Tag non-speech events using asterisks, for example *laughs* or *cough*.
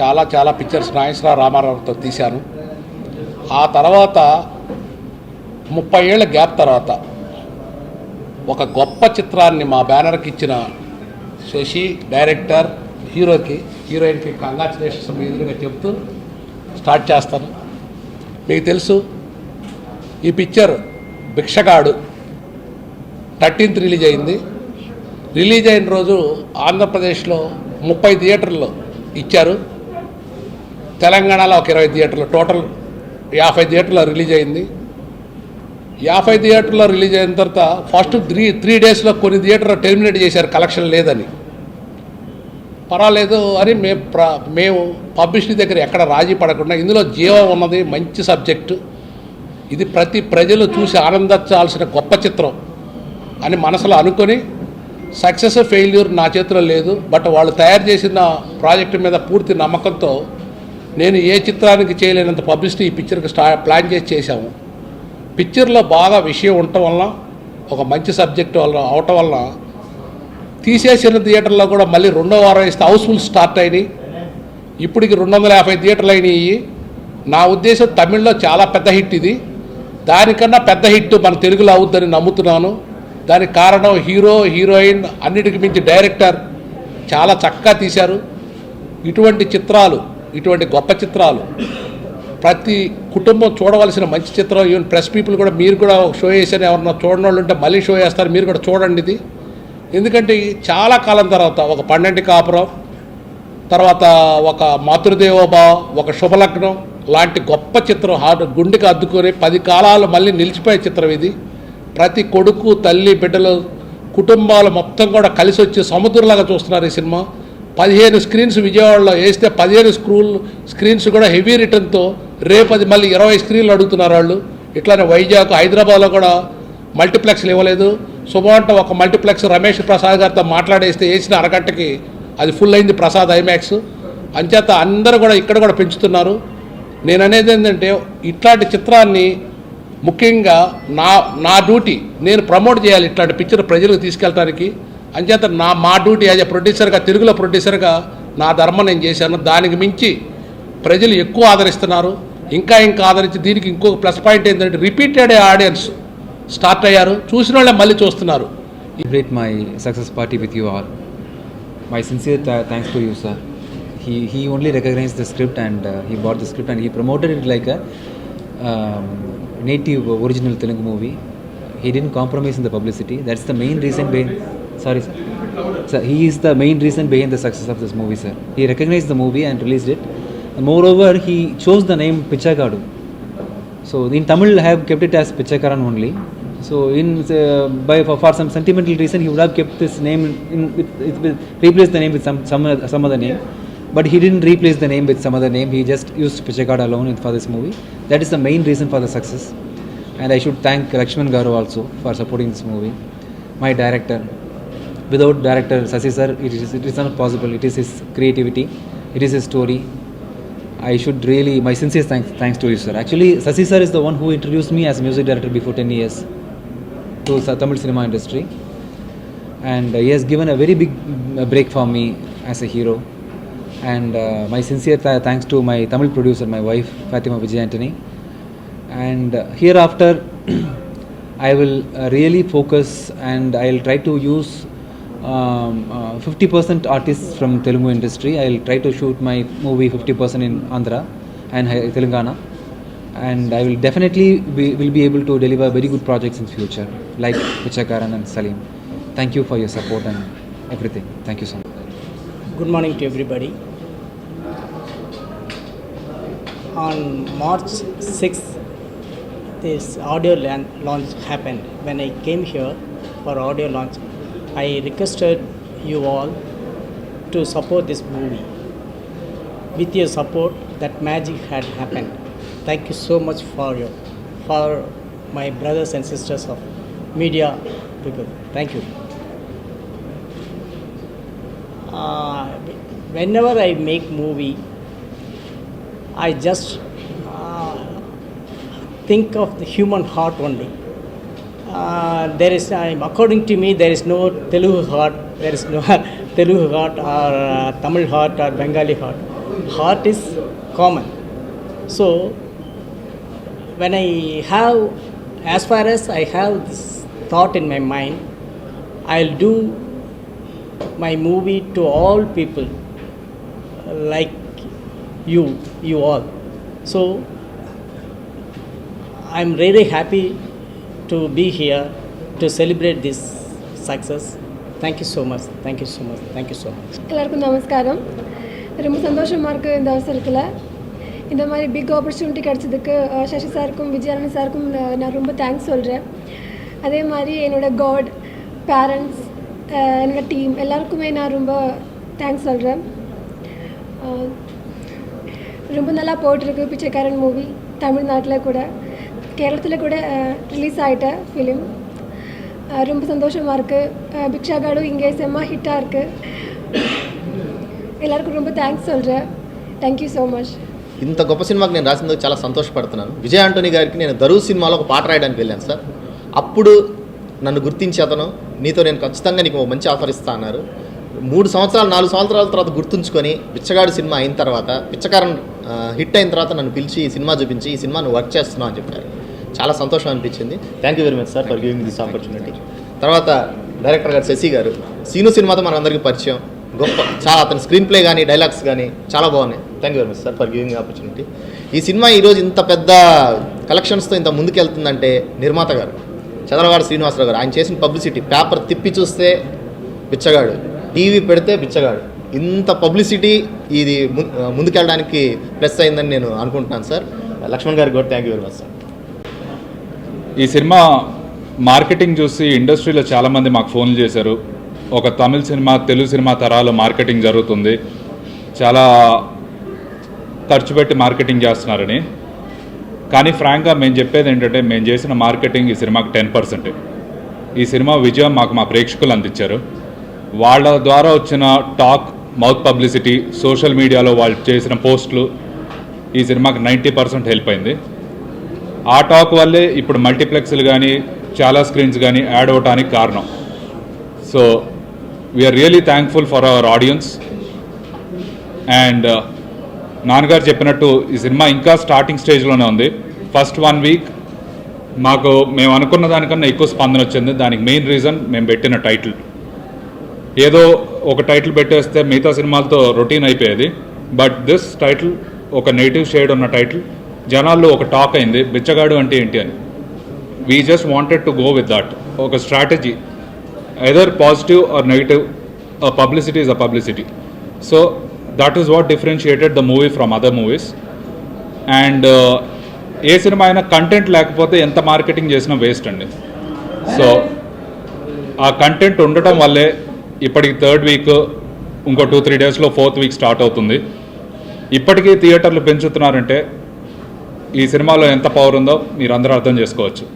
చాలా చాలా పిక్చర్స్ నాగేశ్వర రామారావుతో తీశాను. ఆ తర్వాత ముప్పై ఏళ్ళ గ్యాప్ తర్వాత ఒక గొప్ప చిత్రాన్ని మా బ్యానర్కి ఇచ్చిన శశి డైరెక్టర్ హీరోకి హీరోయిన్కి కంగ్రాచులేషన్స్ మీ ఎదురుగా చెప్తూ స్టార్ట్ చేస్తాను. మీకు తెలుసు ఈ పిక్చర్ భిక్షగాడు థర్టీన్త్ రిలీజ్ అయింది. రిలీజ్ అయిన రోజు ఆంధ్రప్రదేశ్లో ముప్పై థియేటర్లు ఇచ్చారు. తెలంగాణలో ఒక ఇరవై థియేటర్లు టోటల్ యాభై థియేటర్లో రిలీజ్ అయింది. యాభై థియేటర్లో రిలీజ్ అయిన తర్వాత ఫస్ట్ త్రీ త్రీ డేస్లో కొన్ని థియేటర్లు టెర్మినేట్ చేశారు కలెక్షన్ లేదని. పర్వాలేదు అని మేము మేము పబ్లిసిటీ దగ్గర ఎక్కడ రాజీ పడకుండా ఇందులో జీవం ఉన్నది మంచి సబ్జెక్టు. ఇది ప్రతి ప్రజలు చూసి ఆనందించాల్సిన గొప్ప చిత్రం అని మనసులో అనుకొని సక్సెస్ ఫెయిల్యూర్ నా చేతిలో లేదు బట్ వాళ్ళు తయారు చేసిన ప్రాజెక్టు మీద పూర్తి నమ్మకంతో నేను ఏ చిత్రానికి చేయలేనంత పబ్లిసిటీ ఈ పిక్చర్కి స్టా ప్లాన్ చేసి చేశాము. పిక్చర్లో బాగా విషయం ఉండటం వలన ఒక మంచి సబ్జెక్ట్ వల్ల అవటం వలన తీసేసిన థియేటర్లో కూడా మళ్ళీ రెండో వారం ఇస్తే హౌస్ఫుల్ స్టార్ట్ అయినాయి. ఇప్పటికి రెండు వందల యాభై థియేటర్లు అయినాయి. నా ఉద్దేశం తమిళ్ళో చాలా పెద్ద హిట్ ఇది. దానికన్నా పెద్ద హిట్ మన తెలుగులో అవుద్దని నమ్ముతున్నాను. దానికి కారణం హీరో హీరోయిన్ అన్నిటికి మించి డైరెక్టర్ చాలా చక్కగా తీశారు. ఇటువంటి చిత్రాలు ఇటువంటి గొప్ప చిత్రాలు. ప్రతి కుటుంబం చూడవలసిన మంచి చిత్రం ఈవెన్ ప్రెస్ పీపుల్ కూడా మీరు కూడా షో చేశారు ఎవరన్నా చూడని వాళ్ళు ఉంటే మళ్ళీ షో వేస్తారు మీరు కూడా చూడండి ఇది. ఎందుకంటే చాలా కాలం తర్వాత ఒక పన్నెండు కాపురం తర్వాత ఒక మాతృదేవోభావ ఒక శుభలగ్నం లాంటి గొప్ప చిత్రం హార్ట్ గుండెకి అద్దుకొని పది కాలాలు మళ్ళీ నిలిచిపోయే చిత్రం ఇది. ప్రతి కొడుకు తల్లి బిడ్డలు కుటుంబాలు మొత్తం కూడా కలిసి వచ్చి సముద్రంలాగా చూస్తున్నారు ఈ సినిమా. పదిహేను స్క్రీన్స్ విజయవాడలో వేస్తే పదిహేను స్క్రూల్ స్క్రీన్స్ కూడా హెవీ రిటర్న్తో రేపు అది మళ్ళీ ఇరవై స్క్రీన్లు అడుగుతున్నారు వాళ్ళు. ఇట్లానే వైజాగ్ హైదరాబాద్లో కూడా మల్టీప్లెక్స్లు ఇవ్వలేదు శుభమంట ఒక మల్టీప్లెక్స్ రమేష్ ప్రసాద్ గారితో మాట్లాడేస్తే వేసిన అరగంటకి అది ఫుల్ అయింది ప్రసాద్ ఐమాక్స్. అంచేత అందరూ కూడా ఇక్కడ కూడా పెంచుతున్నారు. నేను అనేది ఏంటంటే ఇట్లాంటి చిత్రాన్ని ముఖ్యంగా నా నా డ్యూటీ నేను ప్రమోట్ చేయాలి ఇట్లాంటి పిక్చర్ ప్రజలకు తీసుకెళ్ళడానికి అంచేత నా మా డ్యూటీ యాజ్ ఎ ప్రొడ్యూసర్గా తెలుగులో ప్రొడ్యూసర్గా నా ధర్మం నేను చేశాను. దానికి మించి ప్రజలు ఎక్కువ ఆదరిస్తున్నారు. ఇంకా ఇంకా ఆదరించి దీనికి ఇంకొక ప్లస్ పాయింట్ ఏంటంటే రిపీటెడ్ ఆడియన్స్ స్టార్ట్ అయ్యారు. చూసిన వాళ్ళే మళ్ళీ చూస్తున్నారు. Great my success party with you all my sincere thanks to you sir he he only recognize the script and he bought the script and he promoted it like native original Telugu movie he didn't compromise in the publicity that's the main reason being Sorry, sir. He is the main reason behind the success of this movie, sir. He recognized the movie and released it. Moreover, he chose the name Pichagadu. So in Tamil, I have kept it as Pichakaran only. So in uh, by for, for some sentimental reason, he would have kept this name in with, with, replaced the name with some some some other name. But he didn't replace the name with some other name. He just used Pichakad alone for this movie. That is the main reason for the success. And I should thank Lakshman Garu also for supporting this movie. My director. Without director Sasi sir, it is, it is not possible. It is his creativity. It is his story. I should really, my sincere thanks, thanks to you, sir. Actually, Sasi sir is the one who introduced me as music director before 10 years to the Tamil cinema industry. And uh, he has given a very big mm, break for me as a hero. And uh, my sincere th- thanks to my Tamil producer, my wife, Fatima Vijay Antony. And uh, hereafter, *clears throat* I will uh, really focus and I'll try to use um, uh, 50% artists from Telugu industry. I'll try to shoot my movie 50% in Andhra and Telangana. And I will definitely be, will be able to deliver very good projects in future, like Pichakaran and Salim. Thank you for your support and everything. Thank you so much. Good morning to everybody. On March 6th, this audio launch happened. When I came here for audio launch, I requested you all to support this movie. With your support, that magic had happened. Thank you so much for your, for my brothers and sisters of media people. Thank you. uh, whenever I make movie, I just uh, think of the human heart only. Uh, there is, according to me, there is no Telugu heart. There is no *laughs* Telugu heart or uh, Tamil heart or Bengali heart. Heart is common. So when I have, as far as I have this thought in my mind, I'll do my movie to all people like you, you all. So I'm really happy to be here to celebrate this success. Thank you so much. Thank you so much. Thank you so much. எல்லாருக்கும் நமஸ்காரம் ரொம்ப சந்தோஷமாக இருக்குது இந்த அவசரத்தில் இந்த மாதிரி big opportunity கிடச்சதுக்கு Sasi சாருக்கும் விஜயாரணி சாருக்கும் நான் ரொம்ப தேங்க்ஸ் சொல்கிறேன் அதே மாதிரி என்னோட காட் பேரண்ட்ஸ் என்னோட டீம் எல்லாருக்குமே நான் ரொம்ப தேங்க்ஸ் சொல்கிறேன் ரொம்ப நல்லா போட்டிருக்கு பிச்சைக்காரன் மூவி தமிழ்நாட்டில் கூட கேரளத்தில் கூட ரிலீஸ் ஆகிட்ட ஃபிலிம் ரொம்ப சந்தோஷமாக இருக்குது பிக்ஷாகாடு இங்கே செம்ம ஹிட்டாக இருக்குது எல்லாருக்கும் ரொம்ப థ్యాంక్స్ சொல்கிறேன் థ్యాంక్ సో మచ్ ఇంత గొప్ప సినిమాకి నేను రాసినందుకు చాలా సంతోషపడుతున్నాను విజయ్ ఆంటోనీ గారికి నేను దరువు సినిమాలో ఒక పాట రాయడానికి వెళ్ళాను సార్ అప్పుడు నన్ను గుర్తించి అతను నీతో నేను ఖచ్చితంగా నీకు ఒక మంచి ఆఫర్ ఇస్తా అన్నారు మూడు సంవత్సరాలు నాలుగు సంవత్సరాల తర్వాత గుర్తుంచుకొని బిచ్చగాడు సినిమా అయిన తర్వాత బిచ్చకారం ఆ, హిట్ అయిన తర్వాత నన్ను పిలిచి ఈ సినిమా చూపించి ఈ సినిమా నువ్వు వర్క్ చేస్తున్నావు అని చెప్పారు చాలా సంతోషం అనిపించింది. Thank you very much sir for giving this opportunity తర్వాత డైరెక్టర్ గారు శశి గారు. సీను సినిమాతో మనందరికీ పరిచయం. గొప్ప చాలా అతని స్క్రీన్ ప్లే కానీ డైలాగ్స్ కానీ చాలా బాగున్నాయి. Thank you very much sir for giving opportunity ఈ సినిమా ఈరోజు ఇంత పెద్ద కలెక్షన్స్తో ఇంత ముందుకెళ్తుందంటే నిర్మాత గారు చంద్రగాడు శ్రీనివాసరావు గారు. ఆయన చేసిన పబ్లిసిటీ పేపర్ తిప్పి చూస్తే బిచ్చగాడు. టీవీ పెడితే బిచ్చగాడు. ఇంత పబ్లిసిటీ ఇది ముందుకెళ్ళడానికి ప్లస్ అయిందని నేను అనుకుంటున్నాను సార్ లక్ష్మణ్ గారికి కూడా thank you very much sir ఈ సినిమా మార్కెటింగ్ చూసి ఇండస్ట్రీలో చాలామంది మాకు ఫోన్లు చేశారు. ఒక తమిళ సినిమా తెలుగు సినిమా తరాలు మార్కెటింగ్ జరుగుతుంది. చాలా ఖర్చు పెట్టి మార్కెటింగ్ చేస్తున్నారని. కానీ ఫ్రాంక్గా మేము చెప్పేది ఏంటంటే మేము చేసిన మార్కెటింగ్ ఈ సినిమాకి టెన్ పర్సెంట్. ఈ సినిమా విజయం మాకు మా ప్రేక్షకులు అందించారు. వాళ్ళ ద్వారా వచ్చిన టాక్ మౌత్ పబ్లిసిటీ సోషల్ మీడియాలో వాళ్ళు చేసిన పోస్టులు ఈ సినిమాకి నైంటీ పర్సెంట్ హెల్ప్ అయింది. ఆ టాక్ వల్లే ఇప్పుడు మల్టీప్లెక్స్లు కానీ చాలా స్క్రీన్స్ కానీ యాడ్ అవటానికి కారణం. So we're really thankful for our audience and నాన్నగారు చెప్పినట్టు ఈ సినిమా ఇంకా స్టార్టింగ్ స్టేజ్లోనే ఉంది. ఫస్ట్ వన్ వీక్ మాకు మేము అనుకున్న దానికన్నా ఎక్కువ స్పందన వచ్చింది. దానికి మెయిన్ రీజన్ మేము పెట్టిన టైటిల్ ఏదో ఒక టైటిల్ పెట్టేస్తే మిగతా సినిమాలతో రొటీన్ అయిపోయేది. బట్ దిస్ టైటిల్ ఒక నెగిటివ్ షేడ్ ఉన్న టైటిల్ జనాల్లో ఒక టాక్ అయింది బిచ్చగాడు అంటే ఏంటి అని. We just wanted to go with that ఒక strategy either positive or negative publicity is a publicity so that is what differentiated the movie from other movies and A cinema అయినా content లేకపోతే ఎంత marketing చేసినా waste అండి. So ఆ content ఉండటం వల్లే ఇప్పటికి థర్డ్ వీక్ ఇంకో టూ త్రీ డేస్లో ఫోర్త్ వీక్ స్టార్ట్ అవుతుంది. ఇప్పటికీ థియేటర్లు పెంచుతున్నారంటే ఈ సినిమాలో ఎంత పవర్ ఉందో మీరు అందరూ అర్థం చేసుకోవచ్చు.